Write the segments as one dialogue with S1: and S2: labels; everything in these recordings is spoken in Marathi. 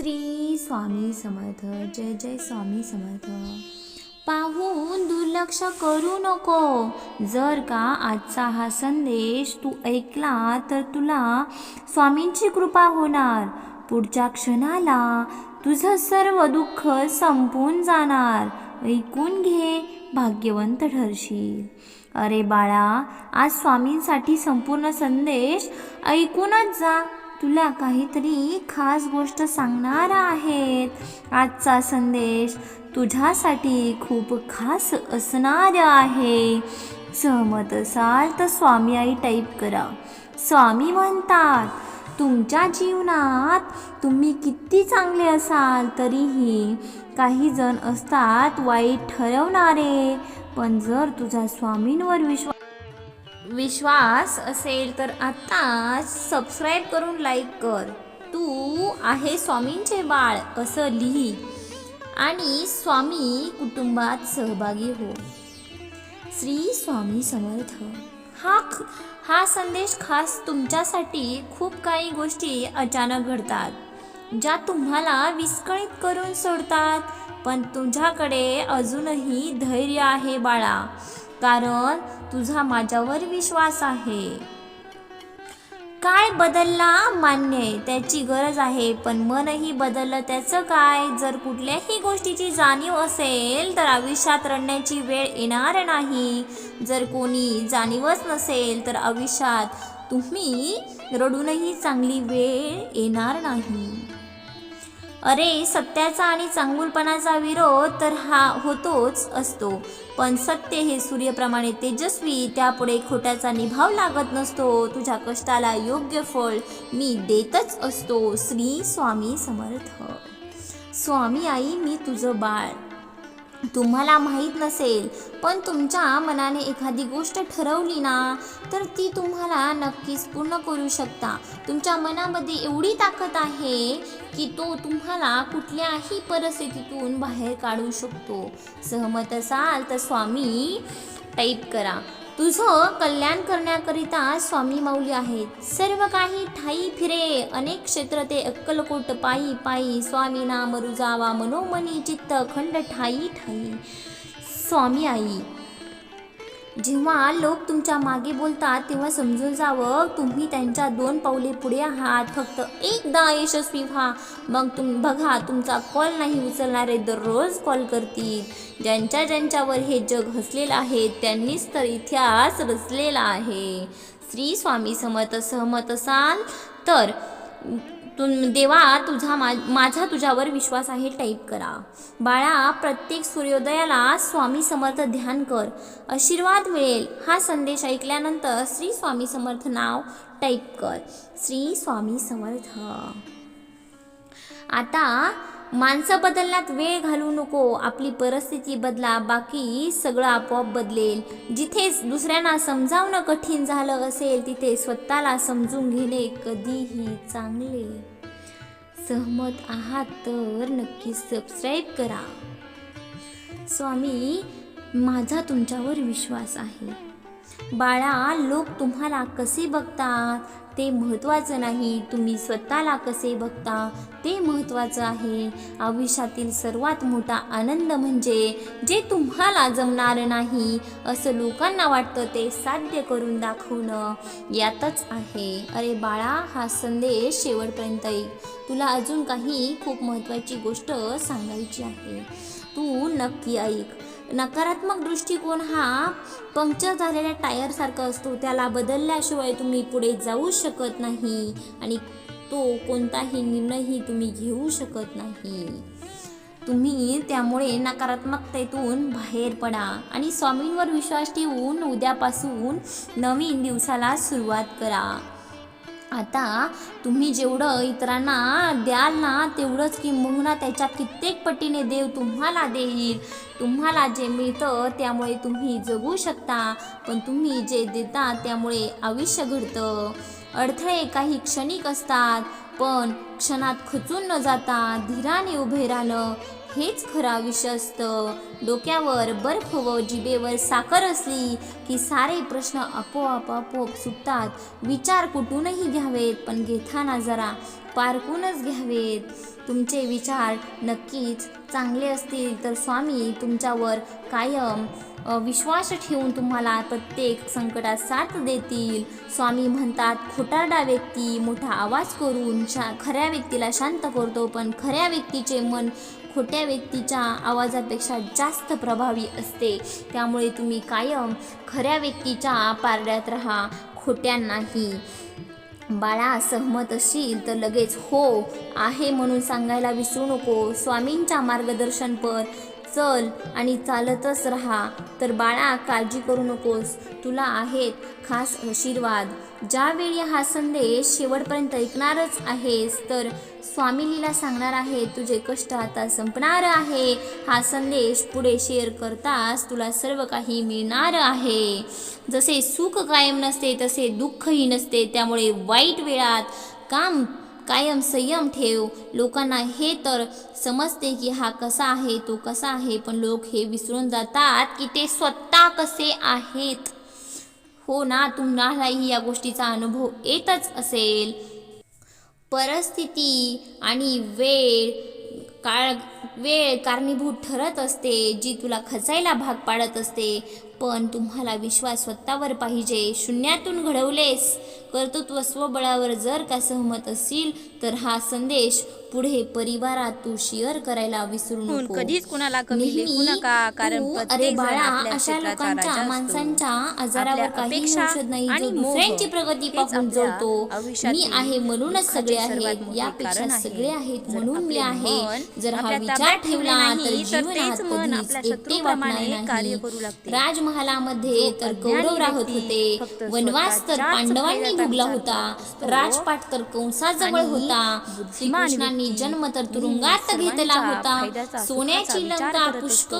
S1: श्री स्वामी समर्थ जय जय स्वामी समर्थ. पाहून दुर्लक्ष करू नको. जर का आजचा हा संदेश तू ऐकला तर तुला स्वामींची कृपा होणार. पुढच्या क्षणाला तुझं सर्व दुःख संपून जाणार. ऐकून घे भाग्यवंत ठरशील. अरे बाळा आज स्वामींसाठी संपूर्ण संदेश ऐकूनच जा. तुला काहीतरी खास गोष्ट सांगणार आहेत. आजचा संदेश तुझ्यासाठी खूप खास असणार आहे. सहमत असाल तर स्वामी आई टाईप करा. स्वामी म्हणतात तुमच्या जीवनात तुम्ही किती चांगले असाल तरीही काही जण असतात वाईट ठरवणारे. पण जर तुझा स्वामींवर विश्वास विश्वास असेल तर आत्ताच सबस्क्राईब करून लाईक कर. तू आहे स्वामींचे बाळ असं लिही. आणि स्वामी कुटुंबात सहभागी हो. श्री स्वामी समर्थ. हा हा संदेश खास तुमच्यासाठी खूप काही गोष्टी अचानक घडतात ज्या तुम्हाला विस्कळीत करून सोडतात. पण तुझ्याकडे अजूनही धैर्य आहे बाळा. कारण तुझा माझ्यावर विश्वास आहे. काय बदलला मान्य आहे त्याची गरज आहे पण मनही बदललं त्याचं काय? जर कुठल्याही गोष्टीची जाणीव असेल तर आयुष्यात रडण्याची वेळ येणार नाही. जर कोणी जाणीवच नसेल तर आयुष्यात तुम्ही रडूनही चांगली वेळ येणार नाही. अरे सत्याचा आणि चांगुलपणाचा विरोध तर हा होतोच असतो. पण सत्य हे सूर्यप्रमाणे तेजस्वी त्यापुढे खोट्याचा निभाव लागत नसतो. तुझ्या कष्टाला योग्य फळ मी देतच असतो. श्री स्वामी समर्थ. स्वामी आई मी तुझं बाळ. तुम्हाला माहीत नसेल पण तुमच्या मनाने एखादी गोष्ट ठरवली ना तर ती तुम्हाला नक्कीच पूर्ण करू शकता. तुमच्या मनामध्ये एवढी ताकद आहे की तो तुम्हाला कुठल्याही परिस्थितीतून बाहेर काढू शकतो. सहमत असाल तर स्वामी टाईप करा. तुझं कल्याण करण्याकरिता स्वामी माऊली आहेत. सर्व काही ठाई फिरे अनेक क्षेत्र ते अक्कलकोट पायी पायी स्वामी नाम रुजावा मनोमनी चित्त खंड ठाई ठाई. स्वामी आई जेव्हा लोक तुमच्या मागे बोलतात तेव्हा समजून जावं तुम्ही त्यांच्या दोन पावले पुढे आहात. फक्त एकदा यशस्वी व्हा. मग तुम बघा तुमचा कॉल नाही उचलणारे दररोज कॉल करतील. ज्यांच्या ज्यांच्यावर हे जग हसलेलं आहे त्यांनीच तर इतिहास रचलेला आहे. श्री स्वामी समर्थ सहमत असाल तर तु देवा तुझा मा माझा तुझ्यावर विश्वास आहे टाईप करा. बाळा प्रत्येक सूर्योदयाला स्वामी समर्थ ध्यान कर. आशीर्वाद मिळेल हा संदेश ऐकल्यानंतर श्री स्वामी समर्थ नाव टाईप कर. श्री स्वामी समर्थ. आता माणसं बदलण्यात वेळ घालवू नको आपली परिस्थिती बदला बाकी सगळं आपोआप बदलेल. जिथे दुसऱ्यांना समजावणं कठीण झालं असेल तिथे स्वतःला समजून घेणे कधीही चांगले. सहमत आहात तर नक्की सबस्क्राईब करा. स्वामी माझा तुमच्यावर विश्वास आहे. बाळा लोक तुम्हाला कसे बघतात? ते महत्त्वाचं नाही. तुम्ही स्वतःला कसे बघता ते महत्त्वाचं आहे. आयुष्यातील सर्वात मोठा आनंद म्हणजे जे तुम्हाला जमणार नाही असं लोकांना वाटतं ते साध्य करून दाखवणं. यातच आहे. अरे बाळा हा संदेश शेवटपर्यंत ऐक तुला अजून काही खूप महत्त्वाची गोष्ट सांगायची आहे. तू नक्की ऐक. नकारात्मक दृष्टिकोन हा पंक्चर झालेल्या टायरसारखा असतो. त्याला बदलल्याशिवाय तुम्ही पुढे जाऊ शकत नाही आणि तो कोणताही निर्णयही तुम्ही घेऊ शकत नाही. तुम्ही त्यामुळे नकारात्मकतेतून बाहेर पडा आणि स्वामींवर विश्वास ठेवून उद्यापासून नवीन दिवसाला सुरुवात करा. आता तुम्ही जेवढं इतरांना द्याल ना तेवढंच किंबहुना त्याच्या कित्येक पटीने देव तुम्हाला देईल. तुम्हाला जे मिळतं त्यामुळे तुम्ही जगू शकता पण तुम्ही जे देता त्यामुळे आयुष्य घडतं. अडथळे काही क्षणिक असतात पण क्षणात खचून न जाता धीराने उभे राहणं हेच खरं आयुष्य असतं. डोक्यावर बर्फ व जिभेवर साखर असली की सारे प्रश्न आपोआप आपोआप सुटतात. विचार कुठूनही घ्यावेत पण घेताना जरा पारखूनच घ्यावेत. तुमचे विचार नक्कीच चांगले असतील तर स्वामी तुमच्यावर कायम विश्वास ठेवून तुम्हाला प्रत्येक संकटात साथ देतील. स्वामी म्हणतात खोटारडा व्यक्ती मोठा आवाज करून शा खऱ्या व्यक्तीला शांत करतो पण खऱ्या व्यक्तीचे मन खोट्या व्यक्तीच्या आवाजापेक्षा जास्त प्रभावी असते. त्यामुळे तुम्ही कायम खऱ्या व्यक्तीच्या पारड्यात राहा. खोट्या नाही बाळा सहमत असशील तर लगेच हो आहे म्हणून सांगायला विसरू नको. स्वामींच्या मार्गदर्शनपर चल आणि चालतच राहा. तर बाळा काळजी करू नकोस. तुला आहेत खास आशीर्वाद. ज्यावेळी हा संदेश शेवटपर्यंत ऐकणारच आहेस तर स्वामिनीला सांगणार आहे तुझे कष्ट आता संपणार आहे. हा संदेश पुढे शेअर करताच तुला सर्व काही मिळणार आहे. जसे सुख कायम नसते तसे दुःखही नसते. त्यामुळे वाईट वेळात काम कायम संयम ठेव. लोकांना हे तर समजते की हा कसा आहे तो कसा आहे पण लोक हे विसरून जातात की ते स्वतः कसे आहेत. हो ना तुम्हालाही या गोष्टीचा अनुभव येतच असेल. परिस्थिती आणि वेळ काळ वेळ कारणीभूत ठरत असते जी तुला खचायला भाग पाडत असते. पण तुम्हाला विश्वास स्वतःवर पाहिजे. शून्यातून घडवलेस. कर्तृत्व स्वबळावर जर का सहमत असतील तर हा संदेश पुढे परिवारात तू शेअर करायला विसरू नको
S2: कधीच कुणाला कमी लेखू नका कारण
S1: अरे बाळा अशा लोकांच्या. माणसांच्या आजारावर काही
S2: अपेक्षा
S1: औषध नाही
S2: आणि
S1: दुसऱ्यांची प्रगती पाहून जळतो
S2: आयुष्यातील
S1: मी आहे म्हणूनच सगळे
S2: मोठे
S1: यापेक्षा
S2: आहे.
S1: सगळे आहेत म्हणून मी आहे जर हा विचार
S2: ठेवले
S1: तर जीवनात कधीच एकटे वाटणार नाही. राजमहालामध्ये तर कौरव राहत होते वनवास तर पांडवांनी भोगला होता. राजपाट तर कंसाजवळ
S2: आणि
S1: होता. श्रीकृष्णांनी जन्म तर तुरुंगात घेतला होता. सोन्याची लंका पुष्प.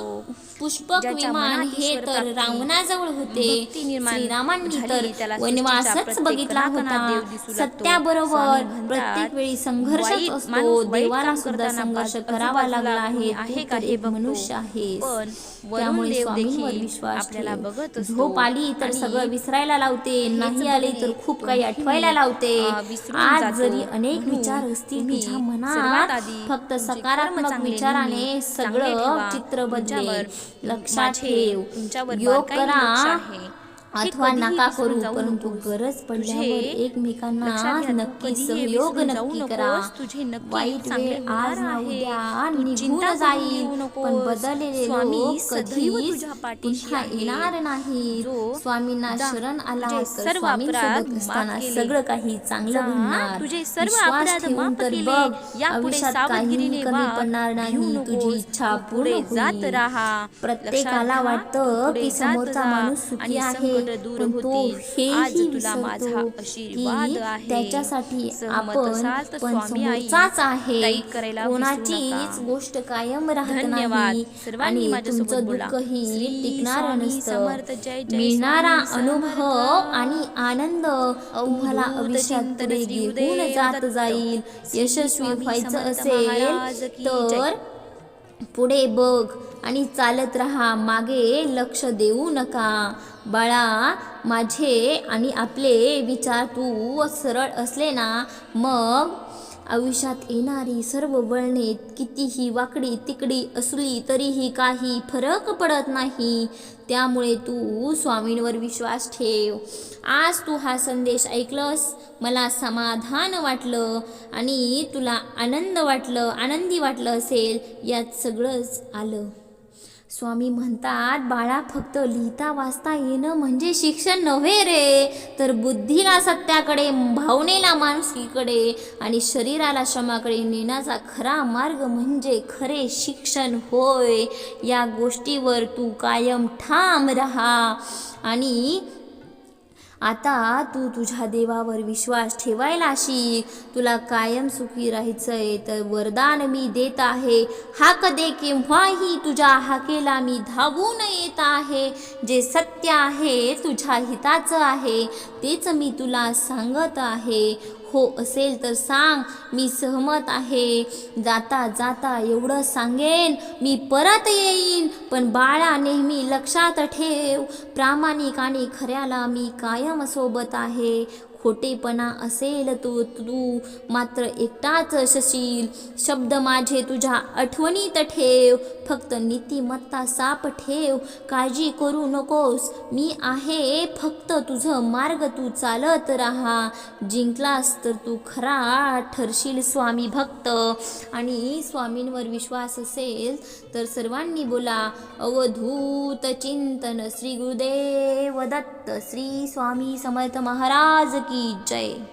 S1: पुष्पक विमान हे तर रावणाजवळ होते. श्रीरामांनी तर वनवासच बघितला होता. सत्याबरोबर प्रत्येक वेळी संघर्षच
S2: वाईट-
S1: असतो. देवाला सुद्धा संघर्ष करावा लागला आहे.
S2: आहे का हे.
S1: मनुष्य
S2: वरून
S1: त्यामुळे स्वामींवर विश्वास
S2: आपल्याला
S1: झोप आली तर सगळं विसरायला लावते. नाही आली तर खूप काही आठवायला लावते. आज. जरी अनेक विचार असतील तुझ्या मनात फक्त सकारात्मक विचाराने सगळं. चित्र बदलेल लक्षात ठेव. योग करा. अथवा नका करू परंतु. गरज पडल्यावर एकमेकांना नक्की सहयोग नक्की. करा
S2: तुझे नक्की
S1: वाईट
S2: चांगले
S1: वेळ आज ना. उद्या निघून जाईल. पण बदललेले
S2: स्वामी
S1: लोक कधीच
S2: पाठीशी
S1: पुन्हा. येणार नाही स्वामींना शरण आला तर
S2: सर्व
S1: स्वामींसोबत असताना. सगळं काही चांगलं घडणार
S2: तुझे सर्व
S1: विश्वास
S2: अपराध
S1: ठेवून
S2: माफ
S1: तर
S2: केले.
S1: बघ आयुष्यात काहीही कमी पडणार नाही तुझी. इच्छा पूर्ण
S2: पुढे जात
S1: होईल
S2: राहा
S1: प्रत्येकाला वाटतं की समोरचा माणूस सुखी आहे
S2: दूर
S1: पण तो हेही
S2: तुला माझा
S1: विसरतो की. त्याच्यासाठी आपण पण समोरचाच आहे कोणाचीच. गोष्ट कायम राहत. नाही
S2: सर्वांनी
S1: आणि तुमचं. दुःखही टिकणार नसतं मिळणारा अनुभव. आणि आनंद तुम्हाला
S2: चिंतन
S1: पुढे घेऊन जात. जाईल यशस्वी व्हायचं असेल. तर पुढे बघ आणि चालत राहा मागे लक्ष देऊ नका. बाळा माझे आणि आपले विचार तू सरळ असले ना मग आयुष्यात येणारी सर्व वळणे कितीही वाकडी तिकडी असली तरीही काही फरक पडत नाही. त्यामुळे तू स्वामींवर विश्वास ठेव. आज तू हा संदेश ऐकलंस मला समाधान वाटलं आणि तुला आनंद वाटलं आनंदी वाटलं असेल यात सगळंच आलं. स्वामी म्हणतात बाळा फक्त लिहिता वाचता येणं म्हणजे शिक्षण नव्हे रे. तर बुद्धीला सत्याकडे भावनेला माणुसकीकडे आणि शरीराला श्रमाकडे नेण्याचा खरा मार्ग म्हणजे खरे शिक्षण होय. या गोष्टीवर तू कायम ठाम राहा. आणि आता तू तुझ्या देवावर विश्वास ठेवायला शिक तुला कायम सुखी राहायचंय तर वरदान मी देत आहे. हाक दे केव्हाही तुझ्या हाकेला मी धावून येत आहे. जे सत्य आहे तुझ्या हिताचं आहे तेच मी तुला सांगत आहे. हो असेल तर सांग मी सहमत आहे. जाता जाता एवढं सांगेन मी परत येईन. पण बाळा नेहमी लक्षात ठेव प्रामाणिक आणि खऱ्याला मी कायम सोबत आहे. खोटेपणा असेल तो तू मात्र एकटाच असशील. शब्द माझे तुझ्या आठवणीत ठेव. फक्त नीतिमत्ता साप ठेव. काळजी करू नकोस. मी आहे फक्त तुझं मार्ग तू चालत राहा. जिंकलास तर तू खरा ठरशील स्वामी भक्त. आणि स्वामींवर विश्वास असेल तर सर्वांनी बोला अवधूत चिंतन श्री गुरुदेव दत्त श्री स्वामी समर्थ महाराज की जय।